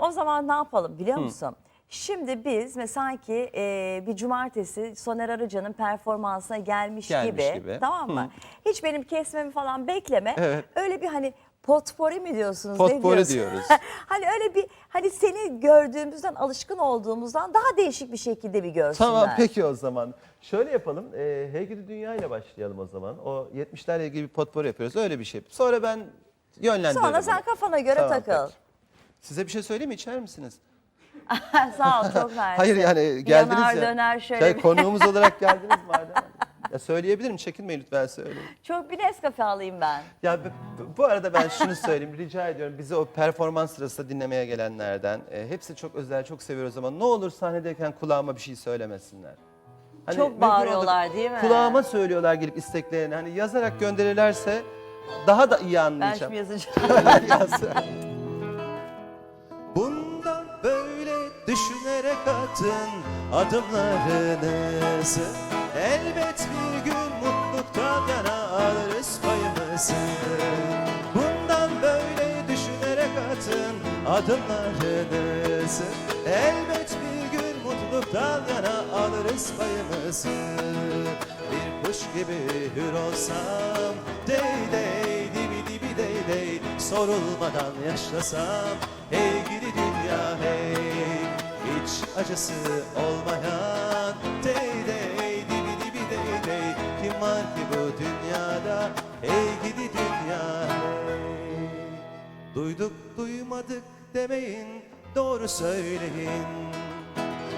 O zaman ne yapalım biliyor musun? Şimdi biz mesela sanki e, bir cumartesi Soner Arıcan'ın performansına gelmiş, Gelmiş gibi, gibi. tamam mı? Hiç benim kesmemi falan bekleme. Evet. Öyle bir hani potpori mi diyorsunuz? Potpori diyoruz. hani öyle bir hani seni gördüğümüzden alışkın olduğumuzdan daha değişik bir şekilde bir görsünler. Tamam peki o zaman. Şöyle yapalım. E, Hey Gidi Dünya ile başlayalım o zaman. O 70'lerle ilgili bir potpourri yapıyoruz. Öyle bir şey. Sonra ben yönlendiririm. Sonra sen onu. kafana göre Tamam, takıl. peki. Size bir şey söyleyeyim mi? İçer misiniz? Sağ ol çok mersi. Hayır yani geldiniz Yanar ya. döner şöyle bir- konuğumuz olarak geldiniz madem. Ya söyleyebilirim. Çekinmeyin lütfen söyleyin. Çok bir Nescafe alayım ben. Ya bu- bu arada ben şunu söyleyeyim. Rica ediyorum bizi o performans sırasında dinlemeye gelenlerden. e, hepsi çok özel, çok seviyoruz ama ne olur sahnedeyken kulağıma bir şey söylemesinler. Hani Çok mümkün bağırıyorlar olduğu- değil mi? Kulağıma söylüyorlar gelip isteklerini. Hani yazarak gönderirlerse daha da iyi Ben anlayacağım. şimdi yazacağım. Yazsın. Düşünerek atın adımlarınızı Elbet bir gün mutluluktan yana alırız payımızı. Bundan böyle düşünerek atın adımlarınızı Elbet bir gün mutluluktan yana alırız payımızı. Bir kuş gibi hür olsam Dey dey dibi dibi dey dey Sorulmadan yaşlasam Hey gidi dünya hey acısı olmayan Dey dey dibi dibi dey dey. Kim var ki bu dünyada? Hey gidi dünya hey. Duyduk duymadık demeyin Doğru söyleyin.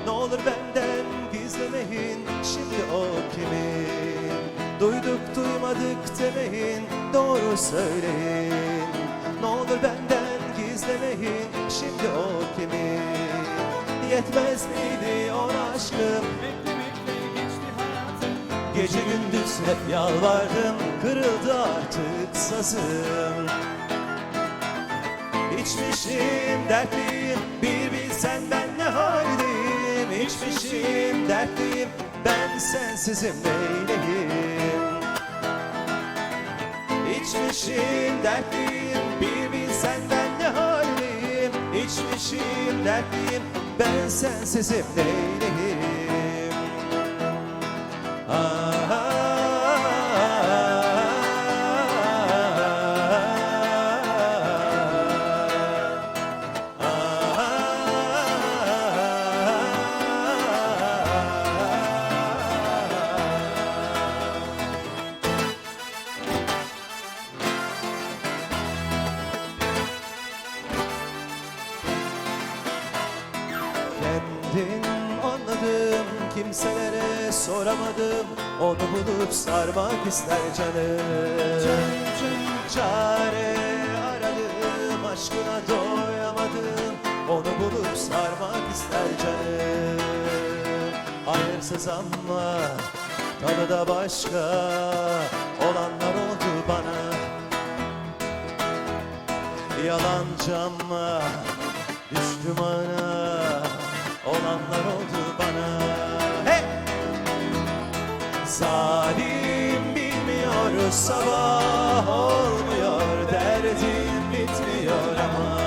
Ne olur benden gizlemeyin Şimdi o kimin? Duyduk duymadık demeyin Doğru söyleyin. Ne olur benden gizlemeyin Şimdi o kimin Yetmez miydi ona aşkım? Gece gündüz hep yalvardım Kırıldı artık sazım. İçmişim dertliyim bir bilsen ben ne haldeyim? İçmişim dertliyim ben sensizim neyleyim? İçmişim dertliyim bir bilsen ben ne haldeyim? İçmişim dertliyim ben sensizim neyleyim anladım kimselere soramadım. Onu bulup sarmak ister canım. Çare aradım aşkına doyamadım. Onu bulup sarmak ister canım. Hayırsız ama tadı da başka Olanlar oldu bana. Yalancı ama düştüm ana Olanlar oldu bana. Hey! Zalim bilmiyor sabah olmuyor Derdim bitmiyor ama.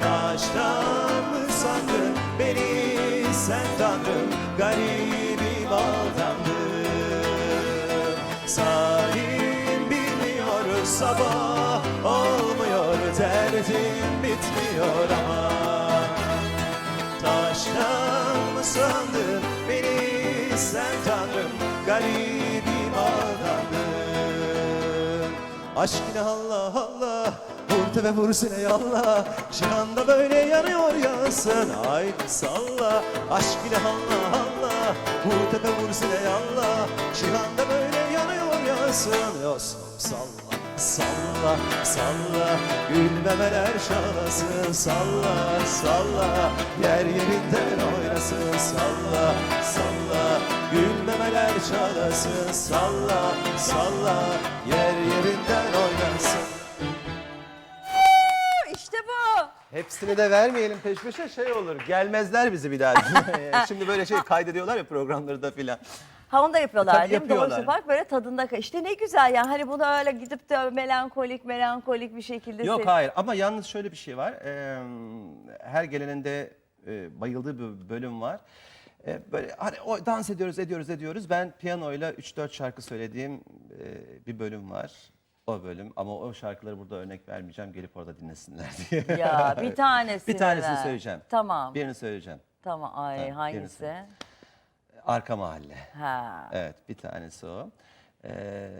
Taştan mı sandın beni sen tanrım Garibim aldandım Zalim bilmiyor sabah olmuyor Derdim bitmiyor ama Taştan mı sandın beni sen tanrım Garibim aldandım Aşk yine Allah Allah Vur tepe vur sine yallah Cihanda böyle yanıyor yansın Haydi salla. Aşk yine Allah Allah Vur tepe vur sine yallah Cihanda böyle yanıyor yansın Yosum salla Salla, salla, gülmemeler şalasın Salla, salla, yer yerinden oynasın Salla, salla, gülmemeler çalasın Salla, salla, yer yerinden oynasın işte bu. Hepsini de vermeyelim peş peşe şey olur. Gelmezler bizi bir daha. Şimdi böyle şey kaydediyorlar ya programlarda filan. Ha onu da yapıyorlar Tabii değil mi? Yapıyorlar. bak böyle tadında. kal- İşte ne güzel yani hani bunu öyle gidip de melankolik melankolik bir şekilde. Yok sev- hayır ama yalnız şöyle bir şey var. Ee, her gelenin de e, bayıldığı bir bölüm var. Ee, böyle hani o dans ediyoruz ediyoruz ediyoruz. Ben piyanoyla 3-4 şarkı söylediğim e, bir bölüm var. O bölüm ama o şarkıları burada örnek vermeyeceğim. Gelip orada dinlesinler diye. Ya bir tanesini bir tanesini ver. söyleyeceğim. Tamam. Birini söyleyeceğim. Tamam ay Tamam, hangisi? birini Arka mahalle. Ha. Evet bir tanesi o. Ee,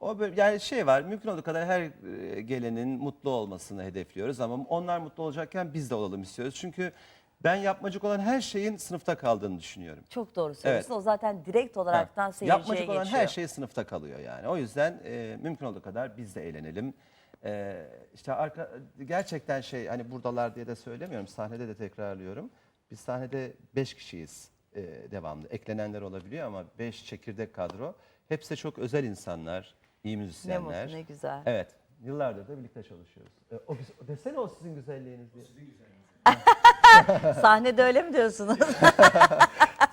o böyle, yani şey var mümkün olduğu kadar her e, gelenin mutlu olmasını hedefliyoruz ama onlar mutlu olacakken biz de olalım istiyoruz. Çünkü ben yapmacık olan her şeyin sınıfta kaldığını düşünüyorum. Çok doğru söylüyorsun. O zaten direkt olaraktan seyirciye Yapmacık olan her şey sınıfta kalıyor yani. O yüzden e, mümkün olduğu kadar biz de eğlenelim. E, işte arka gerçekten şey hani buradalar diye de söylemiyorum. Sahnede de tekrarlıyorum. Biz sahnede beş kişiyiz e, devamlı. Eklenenler olabiliyor ama beş çekirdek kadro. Hepsi de çok özel insanlar, iyi Ne müzisyenler. mutlu ne güzel. Evet. Yıllardır da birlikte çalışıyoruz. E, o, biz- desene o sizin güzelliğiniz diye. Sahnede öyle mi diyorsunuz?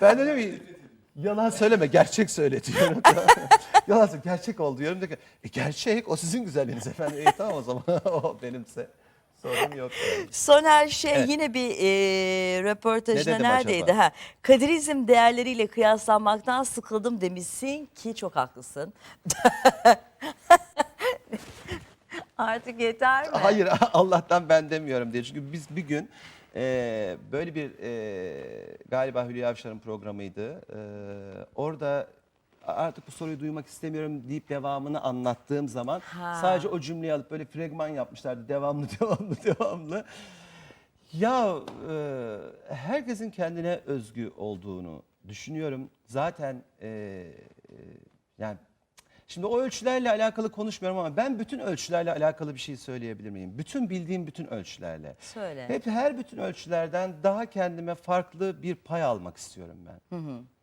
Ben de diyorum ki yalan söyleme gerçek söyle diyorum. yalan söyle gerçek ol diyorum. Diyor ki, e, gerçek o sizin güzelliğiniz efendim. E, tamam o zaman o benimse sorun yok. yani. Soner şey Evet. yine bir e, röportajda Ne neredeydi? acaba? Ha, Kadirizm değerleriyle kıyaslanmaktan sıkıldım demişsin ki çok haklısın. Artık yeter mi? Hayır Allah'tan ben demiyorum diye. Çünkü biz bir gün e, böyle bir e, galiba Hülya Avşar'ın programıydı. E, orada artık bu soruyu duymak istemiyorum deyip devamını anlattığım zaman Ha. sadece o cümleyi alıp böyle fragman yapmışlardı. Devamlı devamlı devamlı. Ya e, herkesin kendine özgü olduğunu düşünüyorum. Zaten e, e, yani şimdi o ölçülerle alakalı konuşmuyorum ama ben bütün ölçülerle alakalı bir şey söyleyebilir miyim? Bütün bildiğim bütün ölçülerle. Söyle. Hep her bütün ölçülerden daha kendime farklı bir pay almak istiyorum ben.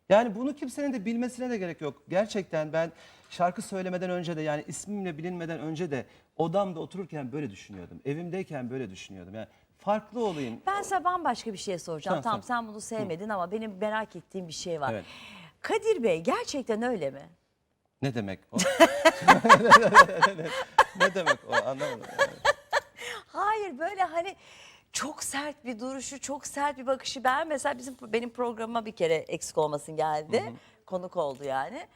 Yani bunu kimsenin de bilmesine de gerek yok. Gerçekten ben şarkı söylemeden önce de yani ismimle bilinmeden önce de odamda otururken böyle düşünüyordum. Evimdeyken böyle düşünüyordum. Yani farklı olayım. Ben sana bambaşka bir şey soracağım. Tamam, Tamam, sen bunu sevmedin ama benim merak ettiğim bir şey var. Evet. Kadir Bey gerçekten öyle mi? Ne demek o? ne demek o? Anlamadım. Hayır böyle hani çok sert bir duruşu, çok sert bir bakışı. Ben mesela bizim benim programıma bir kere eksik olmasın geldi. Konuk oldu yani.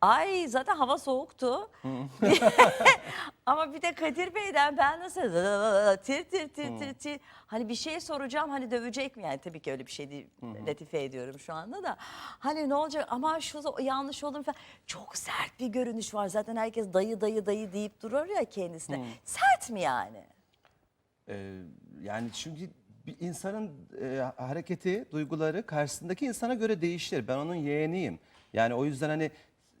Ay zaten hava soğuktu. Ama bir de Kadir Bey'den ben nasıl tir tir tir tir tir. Hani bir şey soracağım hani dövecek mi yani tabii ki öyle bir şey değil. Latife ediyorum şu anda da. Hani ne olacak ama şu yanlış olur falan. Çok sert bir görünüş var. Zaten herkes dayı dayı dayı deyip durur ya kendisine. Sert mi yani? Ee, yani çünkü bir insanın e, hareketi, duyguları karşısındaki insana göre değişir. Ben onun yeğeniyim. Yani o yüzden hani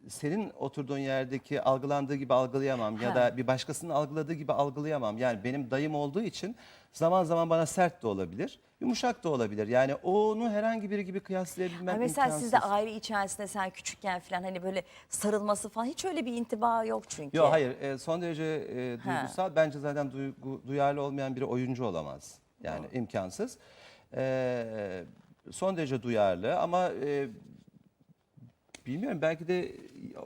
senin oturduğun yerdeki algılandığı gibi algılayamam ya da bir başkasının algıladığı gibi algılayamam. Yani benim dayım olduğu için zaman zaman bana sert de olabilir, yumuşak da olabilir. Yani onu herhangi biri gibi kıyaslayabilmem Ay mesela imkansız. sizde aile içerisinde sen küçükken falan hani böyle sarılması falan hiç öyle bir intiba yok çünkü. Yok hayır e, son derece e, Ha. duygusal. Bence zaten duygu, duyarlı olmayan biri oyuncu olamaz. Yani imkansız. E, son derece duyarlı ama e, bilmiyorum belki de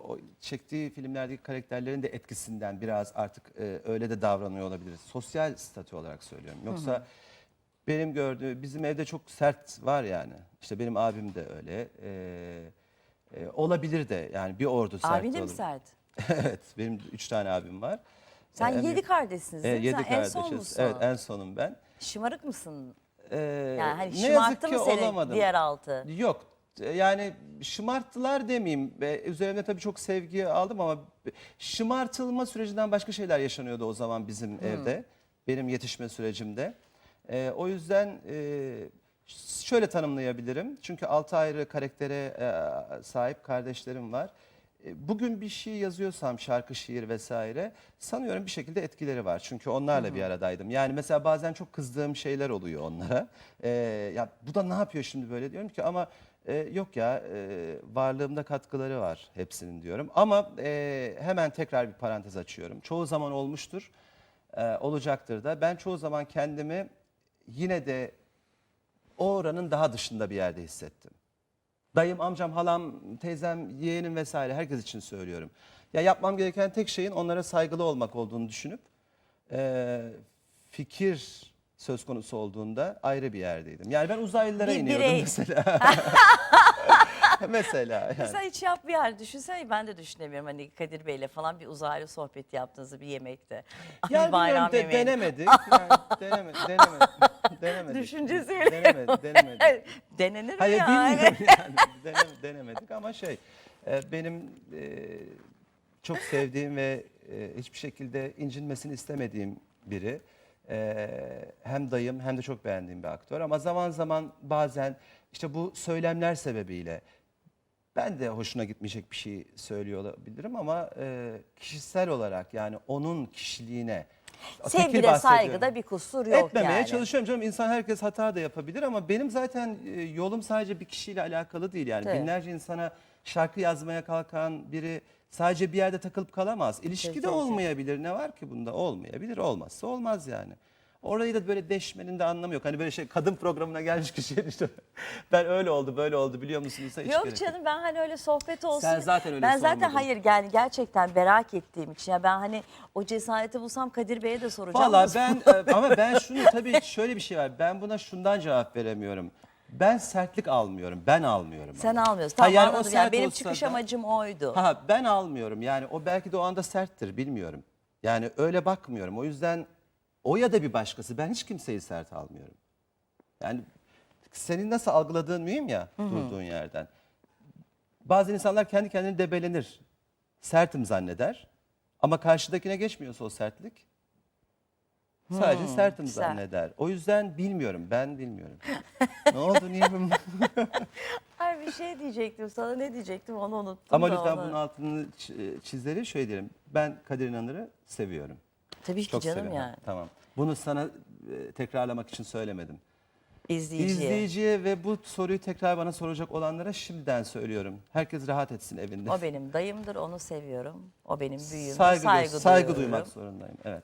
o çektiği filmlerdeki karakterlerin de etkisinden biraz artık e, öyle de davranıyor olabilir. Sosyal statü olarak söylüyorum. Yoksa benim gördüğüm bizim evde çok sert var yani. İşte benim abim de öyle. E, e, olabilir de yani bir ordu sert Abin de mi olur. sert? evet, benim üç tane abim var. Sen Ee, yedi kardeşsiniz değil mi? yedi Sen en son kardeşiz. musun? Evet, en sonum ben. Şımarık mısın? Ee, Yani hani ne şımarttı yazık mı ki seni olamadım. diğer altı? Yok. E, Yani şımarttılar demeyeyim. Ve üzerine tabii çok sevgi aldım ama şımartılma sürecinden başka şeyler yaşanıyordu o zaman bizim Hmm. evde. Benim yetişme sürecimde. Ee, o yüzden e, şöyle tanımlayabilirim. Çünkü altı ayrı karaktere e, sahip kardeşlerim var. E, Bugün bir şey yazıyorsam şarkı, şiir vesaire sanıyorum bir şekilde etkileri var. Çünkü onlarla bir aradaydım. Yani mesela bazen çok kızdığım şeyler oluyor onlara. E, ya bu da ne yapıyor şimdi böyle diyorum ki ama e, yok ya e, varlığımda katkıları var hepsinin diyorum. Ama e, hemen tekrar bir parantez açıyorum. Çoğu zaman olmuştur, e, olacaktır da. Ben çoğu zaman kendimi yine de o oranın daha dışında bir yerde hissettim. Dayım, amcam, halam, teyzem, yeğenim vesaire herkes için söylüyorum. Ya yapmam gereken tek şeyin onlara saygılı olmak olduğunu düşünüp e, fikir söz konusu olduğunda ayrı bir yerdeydim. Yani ben uzaylılara Bir iniyordum birey- mesela. mesela yani. Mesela hiç yap bir yer düşünsene ben de düşünemiyorum hani Kadir Bey'le falan bir uzaylı sohbeti yaptığınızı bir yemekte. Ay, Yani bilmiyorum, de- yemeği. denemedik. Yani deneme, deneme, denemedik. Düşüncesi bile Denemedik, denemedik. Denenir mi Hayır yani? bilmiyorum yani Dene- denemedik ama şey e, benim e, çok sevdiğim ve e, hiçbir şekilde incinmesini istemediğim biri. E, hem dayım hem de çok beğendiğim bir aktör ama zaman zaman bazen işte bu söylemler sebebiyle ben de hoşuna gitmeyecek bir şey söylüyor olabilirim ama e, kişisel olarak yani onun kişiliğine tekil Sevgide bahsediyorum. saygıda bir kusur yok Etmemeye yani. çalışıyorum canım. İnsan herkes hata da yapabilir ama benim zaten e, yolum sadece bir kişiyle alakalı değil. Yani Evet. binlerce insana şarkı yazmaya kalkan biri sadece bir yerde takılıp kalamaz. İlişki de tabii. olmayabilir. Ne var ki bunda? Olmayabilir. Olmazsa olmaz yani. Orayı da böyle deşmenin de anlamı yok. Hani böyle şey kadın programına gelmiş kişi işte ben öyle oldu böyle oldu biliyor musunuz? Hiç Yok gerek canım ben hani öyle sohbet olsun. Sen zaten öyle Ben zaten sormadın. hayır yani gerçekten merak ettiğim için ya ben hani o cesareti bulsam Kadir Bey'e de soracağım. Valla ben e, ama ben şunu tabii şöyle bir şey var. Ben buna şundan cevap veremiyorum. Ben sertlik almıyorum. Ben almıyorum. Sen ama. almıyorsun. Ha, Tamam yani o anladım. Yani sert benim olsa çıkış da- amacım oydu. Ha ben almıyorum. Yani o belki de o anda serttir bilmiyorum. Yani öyle bakmıyorum. O yüzden o ya da bir başkası. Ben hiç kimseyi sert almıyorum. Yani senin nasıl algıladığın mühim ya durduğun yerden. Bazı insanlar kendi kendini debelenir. Sertim zanneder. Ama karşıdakine geçmiyorsa o sertlik. Sadece sertim güzel. zanneder. O yüzden bilmiyorum. Ben bilmiyorum. ne oldu? Niye bu? Ay bir şey diyecektim sana ne diyecektim onu unuttum Ama lütfen onu. bunun altını ç- çizelim şöyle diyelim. Ben Kadir İnanır'ı seviyorum. Tabii ki Çok canım seviyorum. yani. Tamam. Bunu sana e, tekrarlamak için söylemedim. İzleyiciye. İzleyiciye ve bu soruyu tekrar bana soracak olanlara şimdiden söylüyorum. Herkes rahat etsin evinde. O benim dayımdır onu seviyorum. O benim büyüğüm. saygı, saygı, saygı duyuyorum. duymak zorundayım. Evet.